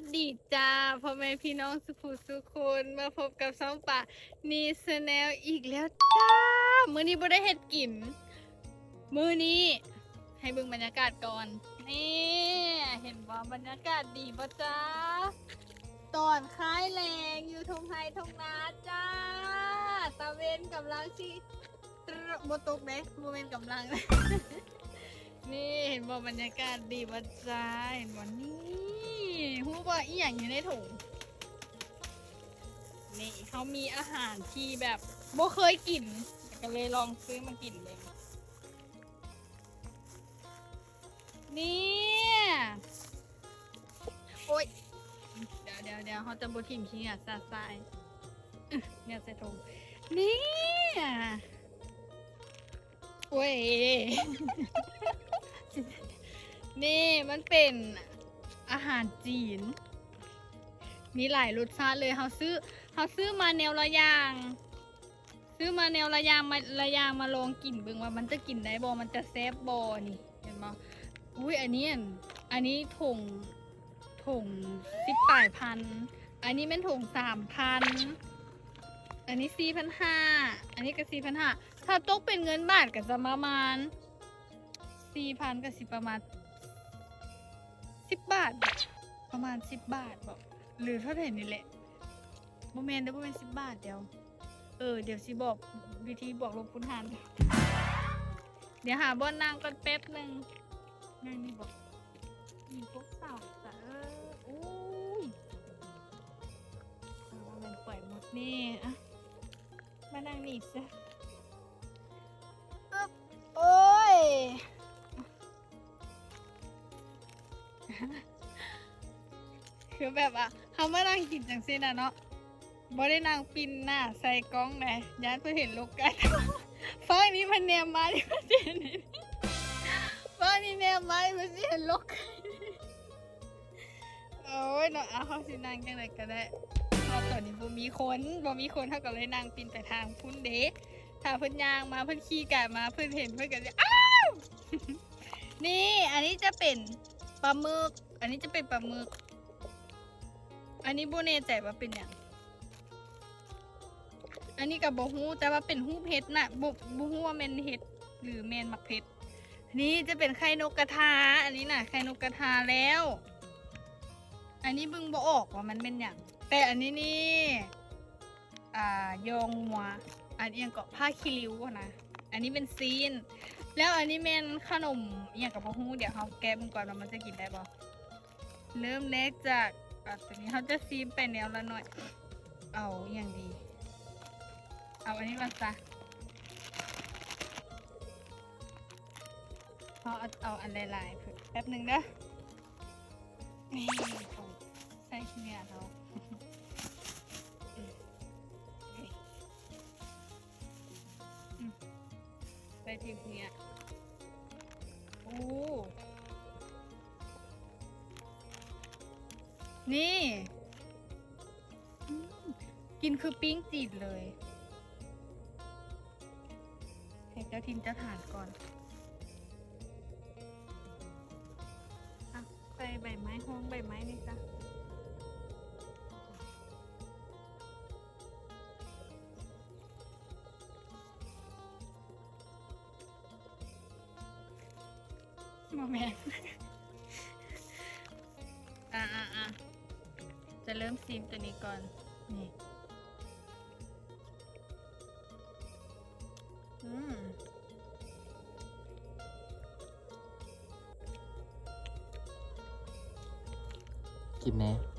สดีจ้าพ่อแม่พี่น้องสุภูสุคนมาพบกับช่องป่านีสแนลอีกแล้วจ้า มื้อนี้บ่ได้เฮ็ดกิน มื้อนี้ให้เบิ่งบรรยากาศก่อน นี่ เห็นบ่บรรยากาศดีบ่จ้า ตอนคล้ายแรงอยู่ทงไฮทงนาจ้า ตะเวนกำลังที่ตรบ่ตกเด้บ่แม่นกำลัง นี่เห็นบ่บรรยากาศดีบ่จ้า เห็นบ่นี่ ฮู้บ่าอีหยังอยู่ในถุง นี่เขามีอาหารที่แบบโบเคยกินก็เลยลองซื้อมากินเลย เนี่ยโอ๊ยเดี๋ยวเดี๋ยวเดี๋ยวเขาจะบทิ่มขี้อะซาซายเนี่ยใส่ถุงเนี่ยโอ้ย นี่มันเป็น อาหารจีน มีหลายรสชาติเลยเขาซื้อเขาซื้อมาแนวละอย่าง ซื้อมาแนวละอย่างมาละอย่างมาลองกินเบิ่งว่ามันจะกินได้บ่มันจะแซ่บบ่นี่เห็นบ่อุ้ยอันนี้อันนี้ถุงถุงสิบแปลายพันอันนี้เป็นถุงสามพันอันนี้สี่พันห้าอันนี้ก็สี่พันห้าถ้าตกเป็นเงินบาทก็จะประมาณสี่พันก็สิประมาณาท ประมาณสิบบาทบอกหรือเท่าไหร่นี่แหละโมเมนต์เดี๋ยวโมเมนสิบบาทเดียว เออ เดี๋ยวสิบอกวิธีบอกลบคุณหารเดี๋ยวหาบอนนางก่อนแป๊บหนึ่งนั่นนี่บอกมีพวกเต่าจ้ะเอออุ้ยเอาว่ามันปล่อยหมดนี่อะมานั่งนี่ซะ คือแบบอะเขาไมานั่งกินจังซี่นะเนาะบ่ได้นั่งปินหน้าใส่กล้องไหนย้านเพื่อเห็นลูกกันฟังนี้มันแนมมาที่มันเห็นนี่ฟังนี้แนมมาที่มันสิเห็นลูกไก่โอ้ยเนาะเอาเขาสินั่งจังไดก็ได้พราะตอนนี้บ่มีคนบ่มีคนเท่ากับเลยนั่งปินแต่ทางพุ่นเด้ถ้าเพิ่นยางมาเพิ่นขี่ไก่มาเพิ่นเห็นเพิ่อนก็จะอ้าวนี่อันนี้จะเป็น ปลาหมึก อันนี้จะเป็นปลาหมึก อันนี้โบเน่ใจว่าเป็นอย่างอันนี้กับโบฮูแต่ว่าเป็นหูเพชรนะโบโบฮูว่าเมนเห็ดหรือเมนมักเพชรนี่จะเป็นไข่นกกระทา อันนี้น่ะไข่นกกระทาแล้ว อันนี้บึงบออกว่ามันเป็นอย่าง แต่อันนี้นี่ อ่ายองหัว อันนี้ยังเกาะผ้าคิริ้วอะนะ อันนี้เป็นซีน แล้วอันนี้เป็นขนมอย่างกับโบฮูเดี๋ยวเขาแก้มึงก่อนว่ามันจะกินได้บ่เริ่มแรกจากอะตัวนี้เขาจะซีมไปแนวละหน่อย เอาอย่างดี เอาอันนี้มาซะเขาเอาเอาอันหลายๆเพิ่นแป๊บหนึ่งเด้อนี่ใส่ขี้เนี่ยเขาอืมนี่อืมใส่ทีเนี่ย โอ้ นี่ กินคือปิ้งจีดเลยเห้เจ้าทินเจ้าฐานก่อนอะใส่ใบไม้ห้องใบไม้นี่จ้ะ มาแม่อะอะอะจะเริ่มซีมตัวนี้ก่อน นี่ อืมกินแน่ thank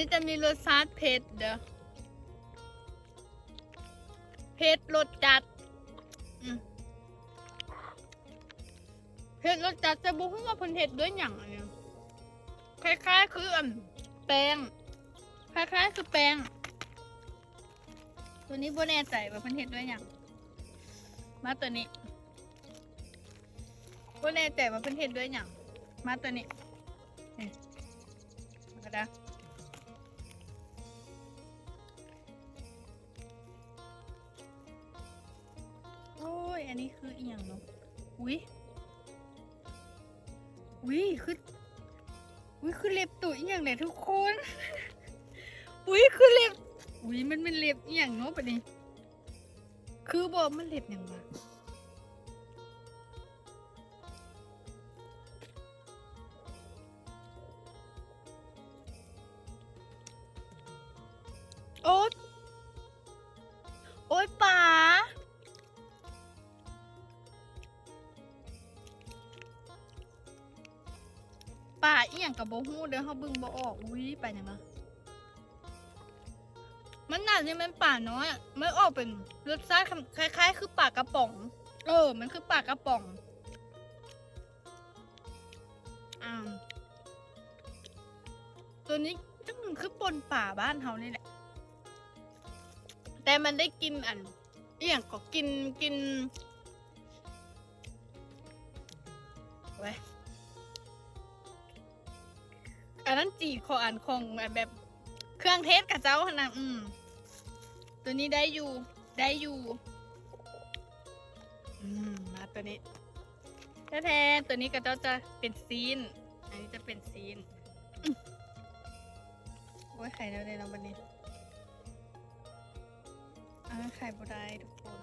นี้จะมีรสชาติเผ็ดเด้อเผ็ดรสจัดเผ็ดรสจัดจะบุ้งว่าเพิ่นเผ็ดด้วยหยังอันเนี้ยคล้ายๆคืออันแป้งคล้ายๆคือแป้งตัวนี้บ่แน่ใจว่าเพิ่นเผ็ดด้วยหยังมาตัวนี้บ่แน่ใจว่าเพิ่นเผ็ดด้วยหยังมาตัวนี้นี่กระดา อันนี้คืออีหยังเนาะอุ้ยอุ้ยคืออุ้ยคือเล็บตัวอีหยังเลยทุกคนอุ้ยคือเล็บอุ้ยมันเป็นเล็บอีหยังเนาะปะนี้คือบอกมันเล็บอย่างวะ อีหยังกับโบฮู้เด้อเขาบึงบ่ออก อุ้ยไปยังเนามันหน่าจะเป็นป่าน้อยอะมันออกเป็นรสชาติคล้าย ๆ คือปากกระป๋อง เออ มันคือปากกระป๋องอ่าตัวนี้จังมันคือปนป่าบ้านเขานี่แหละ แต่มันได้กินอันอีหยังก็กินกินไว้ อันนั้นจีขออ่านของแบบเครื่องเทศกับเจ้าขนาดอืม ตัวนี้ได้อยู่ ได้อยู่ อืม มาตัวนี้แท้ๆตัวนี้กับเจ้าจะเป็นซีน อันนี้จะเป็นซีนโอ้ยไข่แล้วเลยเราะวันนี้อ่าไข่บุได้ทุกคน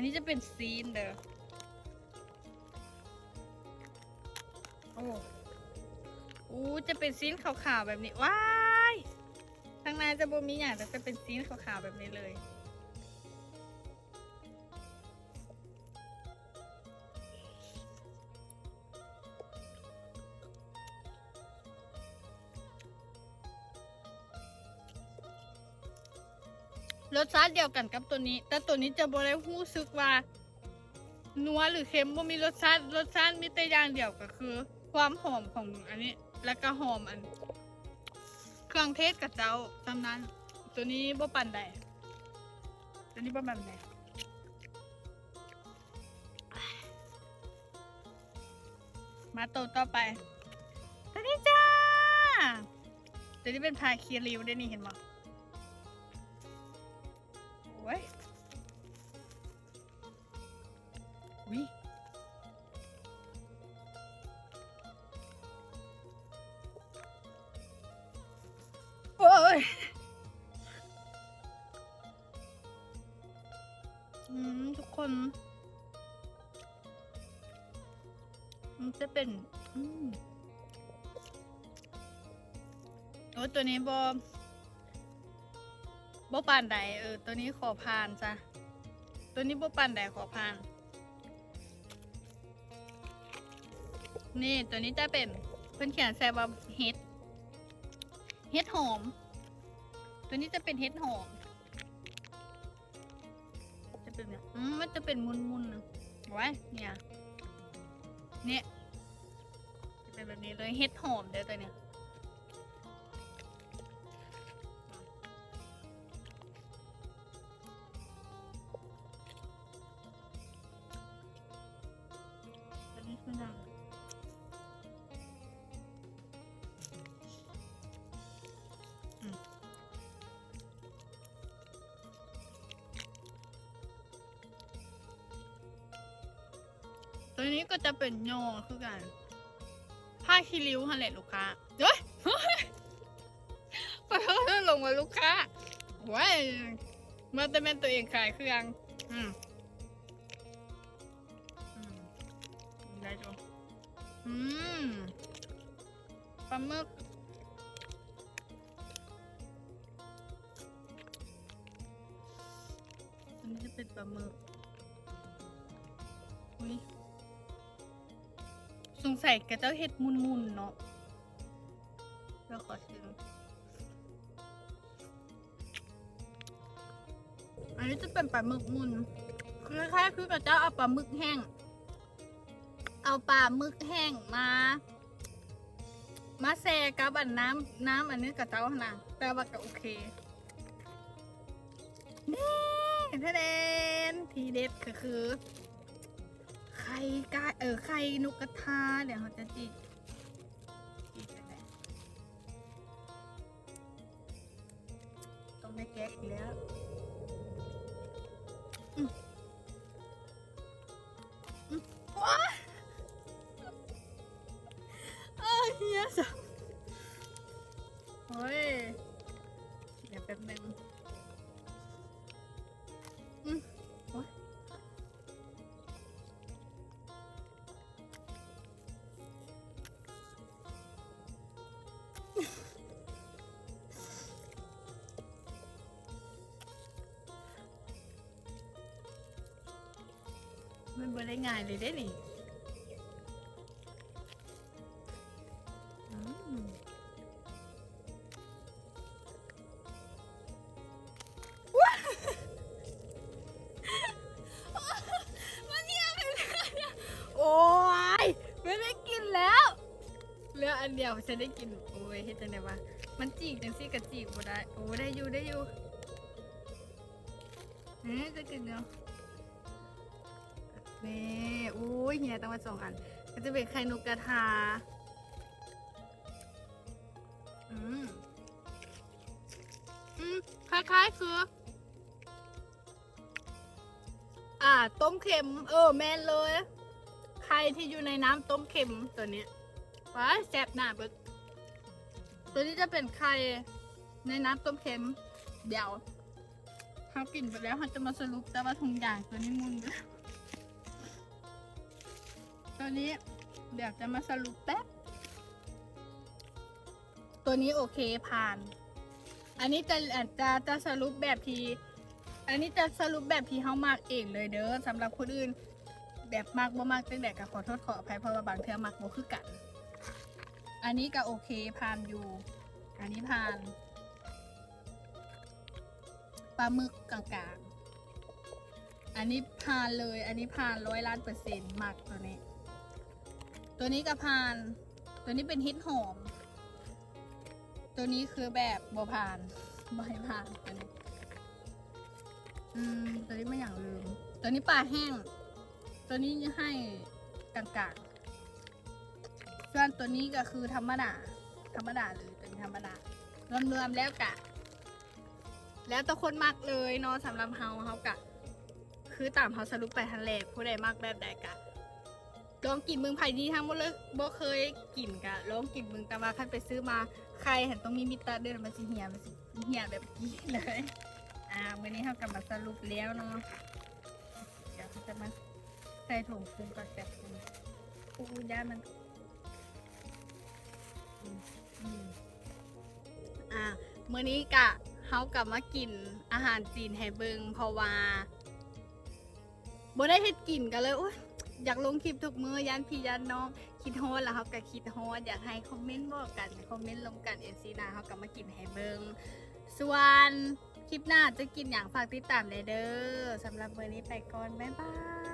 นนี้จะเป็นซีนเด้อ โอ้อู้จะเป็นซีนขาวๆแบบนี้ ว้าย ทางในจะบ่มีอย่างแต่จะเป็นซีนขาวๆแบบนี้เลย รสชาติเดียวกันกับตัวนี้ แต่ตัวนี้จะบริรู้สึกว่านัวหรือเค็มบ่มีรสชาติรสชาติมีแต่อย่างเดียวก็คือ ความหอมของอันนี้ แล้วก็หอมอัน เครื่องเทศกับเจ้าจำนั้น ตัวนี้บ่ปันใดตัวนี้บ่ปันใดมาตัวต่อไปตัวนี้จ้าตัวนี้เป็นพาคีริวด้นี่เห็นไหม โอ้ยวิโอ้ยอืมทุกคน มันจะเป็นอืมโอ้ตัวนี้บอ บ่ปานใดเออ ตัวนี้ขอพานจ้ะ ตัวนี้บ่ปานใดขอพาน นี่ตัวนี้จะเป็นเพิ่นเขียนแซว่าเฮ็ด เฮ็ดหอม ตัวนี้จะเป็นเฮ็ดหอม จะเป็นเนี่ยอืมมันจะเป็นมุนๆนะไว้เนี่ย เนี่ย จะเป็นแบบนี้เลยเฮ็ดหอมเด้อตัวเนี้ย ตัวนี้ก็จะเป็นโยคือกัน ผ้าคีริ้วฮะแหละลูกค้าเฮ้ยไปเพิ่ลงมาลูกค้าว้ายมาแต่เป็นตัวเองขายเครื่อง อืมอืมได้จ้ะอืมปลาหมึกอันนี้จะเป็นปลาหมึกอุ้ย สงสัยกระเจ้าเห็ดมุนๆเนาะเราขอชิมอันนี้จะเป็นปลาหมึกมุนคือคล้ายๆคือกระเจ้าเอาปลาหมึกแห้ง เอาปลาหมึกแห้งมา มาแซ่กับอันน้ำน้ำอันนี้กับเจ้าหนะแต่ว่าก็โอเคนี่ทะเลนทีเด็ดก็คือ ข่กาเออไข่นกกระทาเดี๋ยวเขาจะจิกจิกันเลยต้องได้แก๊กอีกแล้วอืม มันบ่ได้ง่ายเลยเด้นี่มว้ามันเยี่ยมเลยเนี่ยโอ้ยไม่ได้กินแล้วเหลืออันเดียวฉันได้กิน โอ้ยเฮ็ดจังไดวะมันจีกจังซี่กับจีกบ่ได้ โอ้ได้อยู่ได้อยู่เอ๊ะจะกินเนาะ นี่อุ้ยเฮียต้องมาสองอันก็จะเป็นไข่นกกระทา อืม อืม คล้ายๆคือ อ่า ต้มเค็ม เออ แม่นเลย ไข่ที่อยู่ในน้ำต้มเค็มตัวนี้ว้าแซ่บหน้าเบิกตัวนี้จะเป็นไข่ในน้ำต้มเค็ม เดี๋ยวเขากินไปแล้วเขาจะมาสรุปแต่ว่าทุงอย่างตัวนี้มุนด้วย ตัวนี้เดี๋ยวจะมาสรุปแป๊บ ตัวนี้โอเคผ่าน อันนี้จะอาจจะจะสรุปแบบที อันนี้จะสรุปแบบที่เขามากเองเลยเด้อสำหรับคนอื่น แบบมากบ่มากตั้งแต่ก็ขอโทษขออภัยเพราะว่าบางเทื่อมักบ่คือกัน อันนี้ก็โอเคผ่านอยู่ อันนี้ผ่านปลาหมึกกลางๆ อันนี้ผ่านเลย อันนี้ผ่านร้อยล้านเปอร์เซ็นต์มากตัวนี้ ตัวนี้ก็ผ่าน ตัวนี้เป็นฮิตหอม ตัวนี้คือแบบบ่ผ่านให้ผ่านตัวนี้อืมตัวนี้ไม่อย่างลืม ตัวนี้ปลาแห้ง ตัวนี้ให้กลางๆส่วนตัวนี้ก็คือธรรมดา ธรรมดาเลยตัวนี้ธรรมดารวมๆแล้วกะ แล้วแต่คนมักเลยเนาะสำหรับเฮาเฮากะ คือตามเฮาสรุปไปทันแรกผู้ใดมักแบบใดกะ ลองกินเมืองไผ่ดีทั้งหมดเลยบ่เคยกินกะลองกินเมืองแต่ว่าคันไปซื้อมาใครเห็นต้องมีมิตรเดินมันสิเหี่ยมันสิเหี่ยแบบนี้เลยอ่าวันนี้เรากลับมาสรุปแล้วเนาะเดี๋ยวเราจะมาใส่ถุงปรุงกับแกะปูย่ามันอ่าเมื้อนี้กะเฮากลับมากินอาหารจีนให้เบิงเพราะว่าบ่ได้เฮ็ดกินกันเลยโอ๊ย อยากลงคลิปทุกมือยันพี่ยันน้องคิดฮอดแล้วเขาก็คิดฮอดอยากให้คอมเมนต์บอกกันคอมเมนต์ลงกันเอซีนาเขาก็มากินให้เบิงส่วนคลิปหน้าจะกินอย่างฝากติดตามเลยเด้อสำหรับเบอร์นี้ไปก่อนบ๊ายบาย